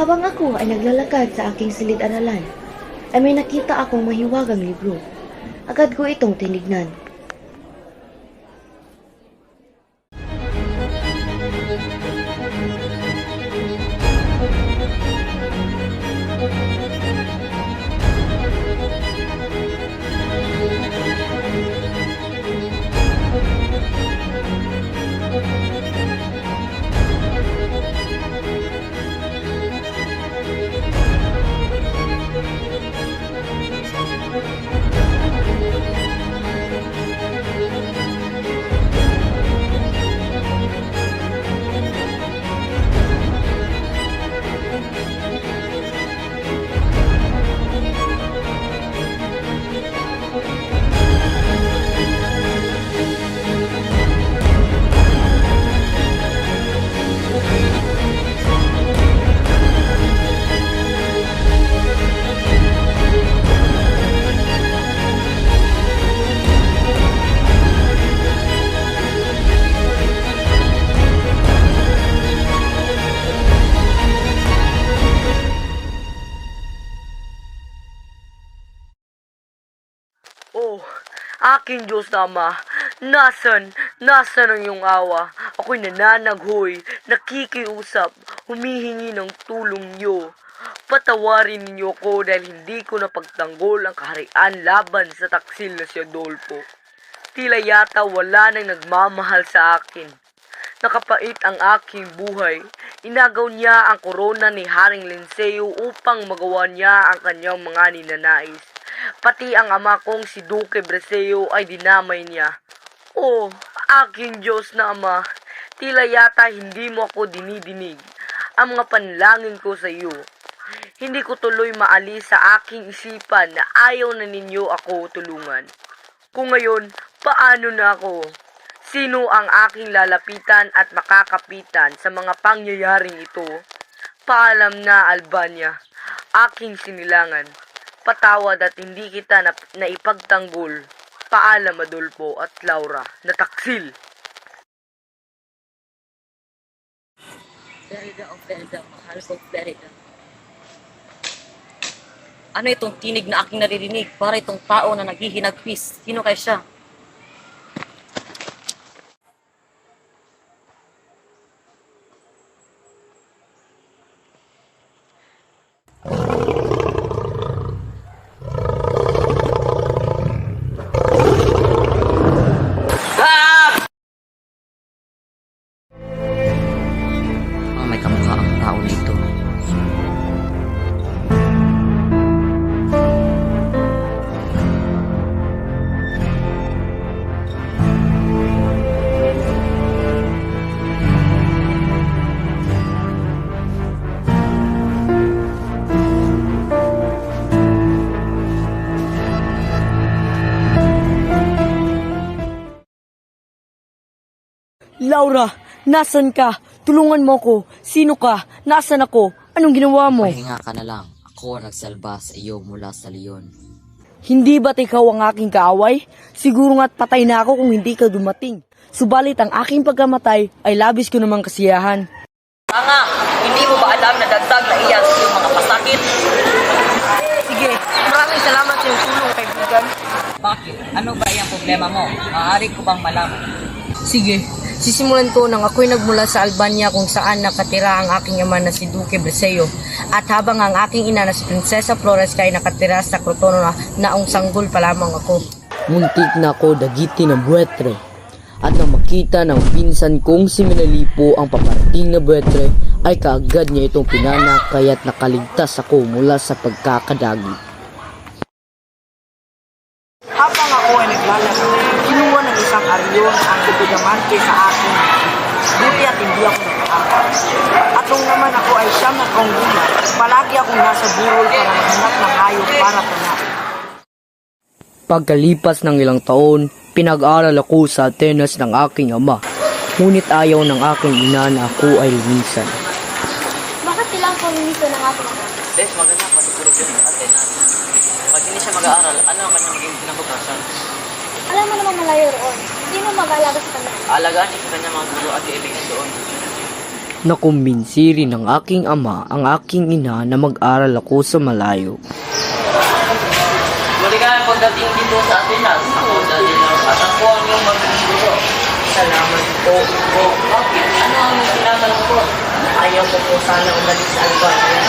Habang ako ay naglalakad sa aking silid-aralan, ay may nakita akong mahiwagang libro. Agad ko itong tinignan. Aking Diyos na Ama, nasan, nasan ang iyong awa? Ako'y nananaghoy, nakikiusap, humihingi ng tulong niyo. Patawarin ninyo ko dahil hindi ko napagtanggol ang kaharian laban sa taksil na si Adolfo. Tila yata wala nang nagmamahal sa akin. Nakapait ang aking buhay. Inagaw niya ang korona ni Haring Linceo upang magawa niya ang kanyang mga ninanais. Pati ang ama kong si Duque Breseo ay dinamay niya. Oh, aking Diyos na ama, tila yata hindi mo ako dinidinig ang mga panlangin ko sa iyo. Hindi ko tuloy maalis sa aking isipan na ayaw na ninyo ako tulungan. Kung ngayon, paano na ako? Sino ang aking lalapitan at makakapitan sa mga pangyayaring ito? Paalam na, Albania. Aking sinilangan. Patawad at hindi kita na, naipagtanggol. Paalam, Adolfo at Laura, na taksil. Florida o Florida, mahal kong Florida. Ano itong tinig na aking naririnig? Para itong tao na naghihinagpis. Sino kaya siya? Laura, nasan ka? Tulungan mo ko. Sino ka? Nasan ako? Anong ginawa mo? Pahinga ka na lang. Ako ang nagsalba sa iyo mula sa leon. Hindi ba't ikaw ang aking kaaway? Siguro nga't patay na ako kung hindi ka dumating. Subalit ang aking pagkamatay ay labis ko namang kasiyahan. Tanga! Hindi mo ba alam na dagdag na iyan sa iyong mga pasakit? Sige, maraming salamat sa iyong tulong, kaibigan. Bakit? Ano ba iyang problema mo? Maaari ko bang malaman? Sige, sisimulan ko nang ako'y nagmula sa Albania kung saan nakatira ang aking ama na si Duque Breseo. At habang ang aking ina na si Prinsesa Flores kay nakatira sa Crotono na naong sanggol pa lamang ako. Muntik na ako dagiti ng buwetre. At nang makita ng pinsan kong si Minalipo ang paparating na buwetre, ay kaagad niya itong pinana kaya't nakaligtas ako mula sa pagkakadagi. Habang ako ay naglalaro, kinuha ng isang aryon ang diamante sa akin. Buti at hindi ako nagkakapa. At nung naman ako ay siyam na kaunggulan, palagi akong nasa burol para maghanap ng hayop para pana. Pagkalipas ng ilang taon, pinag-aral ako sa Atenas ng aking ama. Ngunit ayaw ng aking ina na ako ay linisan. Bakit kailangan ko minito ng ating ama? Bes, maganda patutulog yun ng Atenas. Pag hindi siya mag-aaral, ano ang kanyang magiging kinabukasan? Alam mo namang malayo roon. Hindi mo mag-alaga sa kanya. Alagaan niya sa kanyang mga guro at kaibigan doon. Nakumbinsi rin ng aking ama ang aking ina na mag-aral ako sa malayo. Muli ka pagdating dito sa Atenas. Ako dati na at ako ang iyong magbibigyo. Salamat po. O, bakit? Ano ang iyong tinatanong ko? Ayaw ko po sana umalis sa Albania.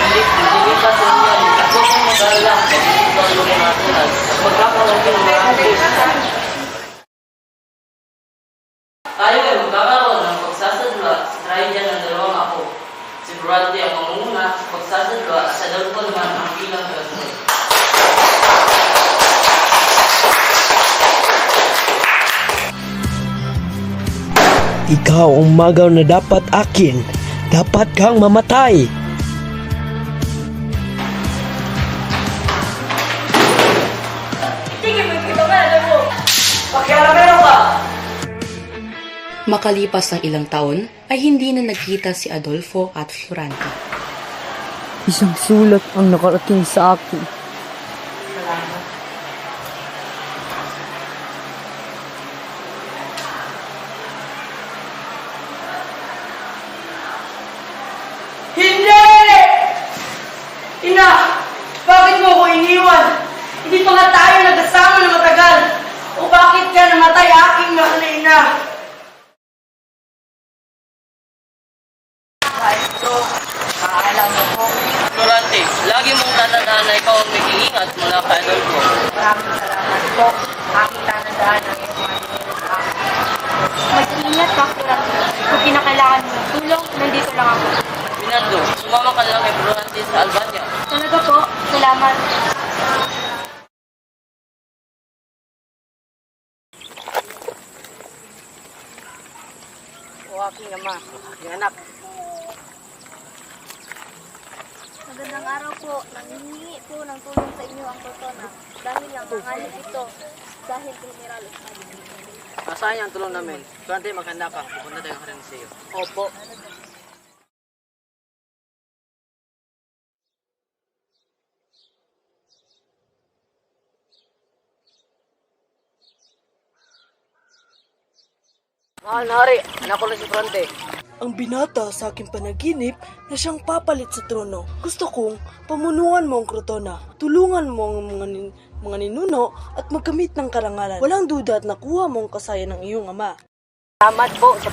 Hindi, hindi ka sa inyo. Ako ang mag-alala. Pag-ibig ang iyong mga Atenas. Magkakaroon ka ng mga Atenas. Tayo ay magkakaroon ng pagsasadwa sa Trajan ng dalawang ako. Si Bradley ang mamuna sa pagsasadwa sa Dalton naman ang bilang gasunod. Ikaw ang magaw na dapat akin. Dapat kang mamatay. Makalipas ng ilang taon ay hindi na nagkita si Adolfo at Florante. Isang sulat ang nakarating sa akin. Hindi! Ina! Bakit mo ako iniwan? Hindi pa nga tayo nagkasama na matagal. O bakit ka namatay aking mahal na ina? Florante, lagi mong tatandaan na ikaw ang nag-iingat mula kay Adolfo. Maraming salamat po. Aking tanandaan ang iyong maniniro sa akin. Mag-ingat ka, Florante. Kung kinakailangan mo ng tulong, nandito lang ako. Minando, sumama ka lang kay Florante sa Albania. Talaga po, salamat. O aking ama, aking anak. Magandang araw po. Nangingi po ng tulong sa inyo ang Totona. Dahil lang nangalip ito. Dahil General Asahan ang tulong namin. Florante, maganda ka. Pupunta tayo ka rin sa iyo. Opo. Mahal na hari, anak ko na si Fronte. Ang binata sa aking panaginip na siyang papalit sa trono. Gusto kong pamunuan mo ang krotona. Tulungan mo ang mga, nin- mga ninuno at magkamit ng karangalan. Walang duda at nakuha mo ang kasayan ng iyong ama. Salamat po sa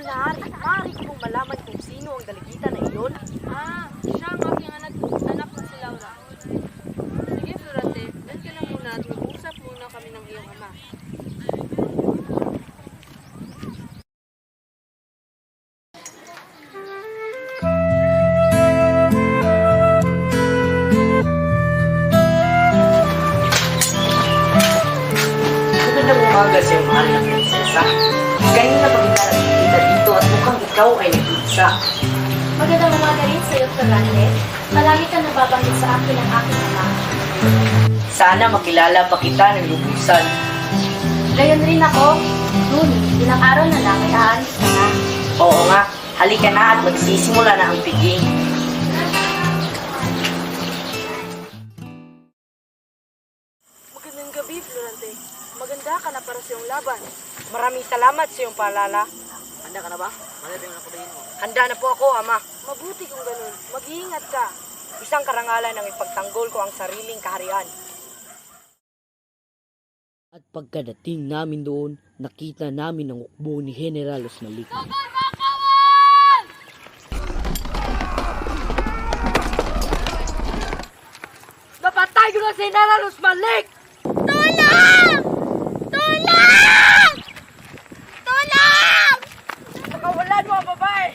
na hari, maaari ko malaman kung sino ang dalagita na iyon? Ah, siya ang aking anak, anak na si Laura. Umaga sa iyong mahal na prinsesa. Kanina pa kita nakikita dito at mukhang ikaw ay nag-iisa. Magandang umaga rin sa iyo, Florante. Palagi ka nababanggit sa akin ang aking ama. Sana makilala pa kita ng lubusan. Gayon rin ako. Ngunit, ilang araw na lang ay aalis ka na. Oo nga, halika na at magsisimula na ang piging. Magandang gabi, Florante. Maganda ka na para sa iyong laban. Maraming salamat sa iyong paalala. Handa ka na ba? Malapit ang nakudahin mo. Handa na po ako, Ama. Mabuti kung ganun. Mag-iingat ka. Isang karangalan ang ipagtanggol ko ang sariling kaharian. At pagkadating namin doon, nakita namin ang ukbo ni General Osmalik. Napatay ko na si Naralos Malik! Tulong! Tulong! Nakawalan mo ang babae!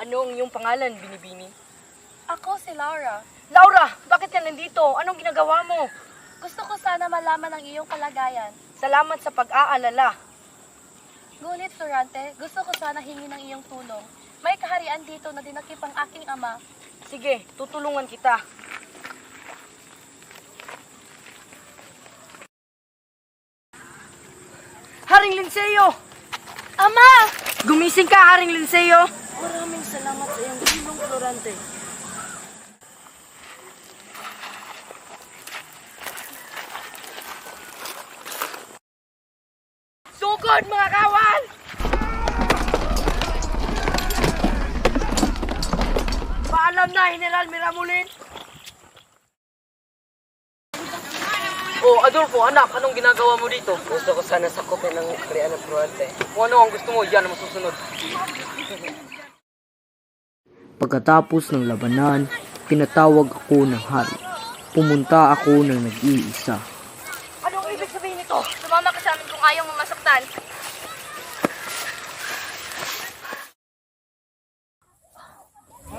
Anong iyong pangalan, Binibini? Ako si Laura. Laura, bakit ka nandito? Anong ginagawa mo? Gusto ko sana malaman ang iyong kalagayan. Salamat sa pag-aalala. Ngunit, Florante, gusto ko sana hingi ng iyong tulong. May kaharian dito na dinakip ang aking ama. Sige, tutulungan kita. Haring Linseo! Ama! Gumising ka, Haring Linseo! Maraming salamat sa iyong tulong, Florante. Sugod, mga kawan! Paalam na, General Miramulin! Oh, Adolfo, anak, anong ginagawa mo dito? Gusto ko sana sakupin ng kriyan ng Florante. Kung ano ang gusto mo, yan ang masusunod. Pagkatapos ng labanan, pinatawag ako ng hari. Pumunta ako ng nag-iisa. Anong ibig sabihin nito? Sumama ka sa amin kung ayaw mo masaktan.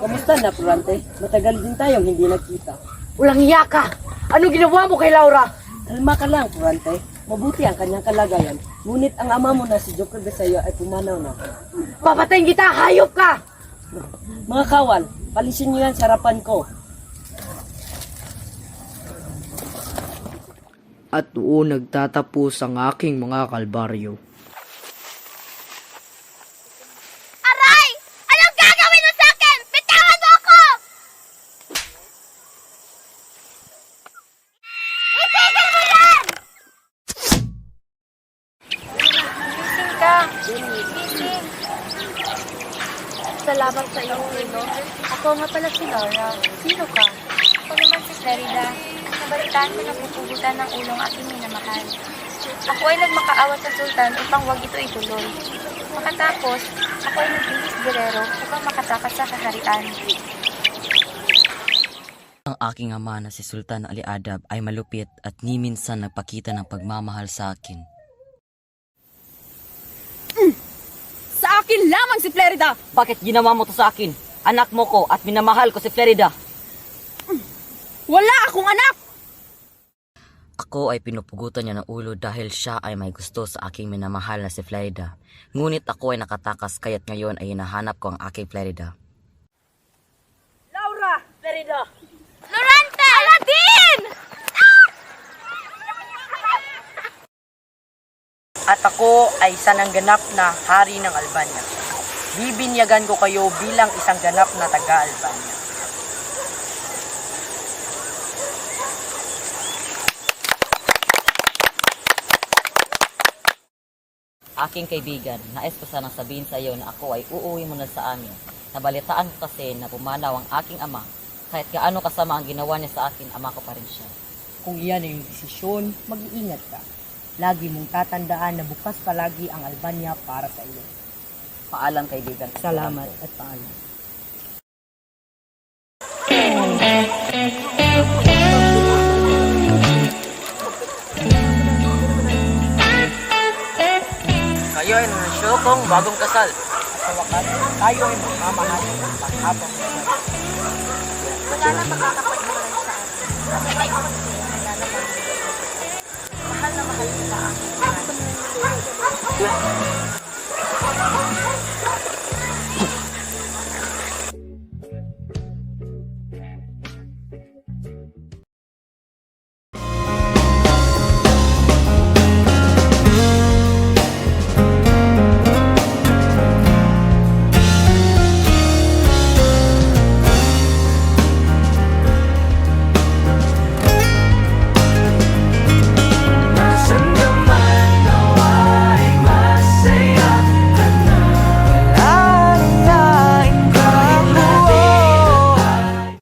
Kamusta na, Florante? Matagal din tayong hindi nagkita. Walang iya ka! Anong ginawa mo kay Laura? Kalma ka lang, Florante. Mabuti ang kanyang kalagayan. Ngunit ang ama mo na si Joker Bisaya ay pumanaw na. Papatayin kita! Hayop ka! Mga kawan, palisin niyo yan sa harapan ko. At doon nagtatapos ang aking mga kalbaryo. Aray! Anong gagawin mo sa akin? Bitawan mo ako! Itigil mo yan! Gising ka. Gising. Salamat sa iyong tulong. Ako nga pala si Laura. Sino ka? Ako naman si Clarida. Nabalitaan ko na pupugutan ng ulong aking minamahal. Ako ay nagmakaawa sa sultan upang wag ito ituloy. Makatapos, ako ay nagbihis gerero upang makatakas sa kaharian. Ang aking ama na si Sultan Ali Adab ay malupit at ni minsan nagpakita ng pagmamahal sa akin. Akin lamang si Flerida! Bakit ginawa mo to sa akin? Anak mo ko at minamahal ko si Florida. Wala akong anak! Ako ay pinupugutan niya ng ulo dahil siya ay may gusto sa aking minamahal na si Florida. Ngunit ako ay nakatakas kaya't ngayon ay hinahanap ko ang aking Florida. Laura! Florida! At ako ay isa ng ganap na hari ng Albania. Bibinyagan ko kayo bilang isang ganap na taga-Albania. Aking kaibigan, nais ko sanang sabihin sa iyo na ako ay uuwi mo na sa amin. Nabalitaan ko kasi na pumanaw ang aking ama. Kahit gaano kasama ang ginawa niya sa akin, ama ko pa rin siya. Kung iyan ay yung desisyon, mag-iingat ka. Lagi mong tatandaan na bukas palagi ang Albania para sa iyo. Paalam kaibigan. Salamat at paalam. Kayo ay nansyo kong bagong kasal. Sa wakas, tayo ay magmamahal ng panghabang buhay. Wala na makakapagmulay sa akin.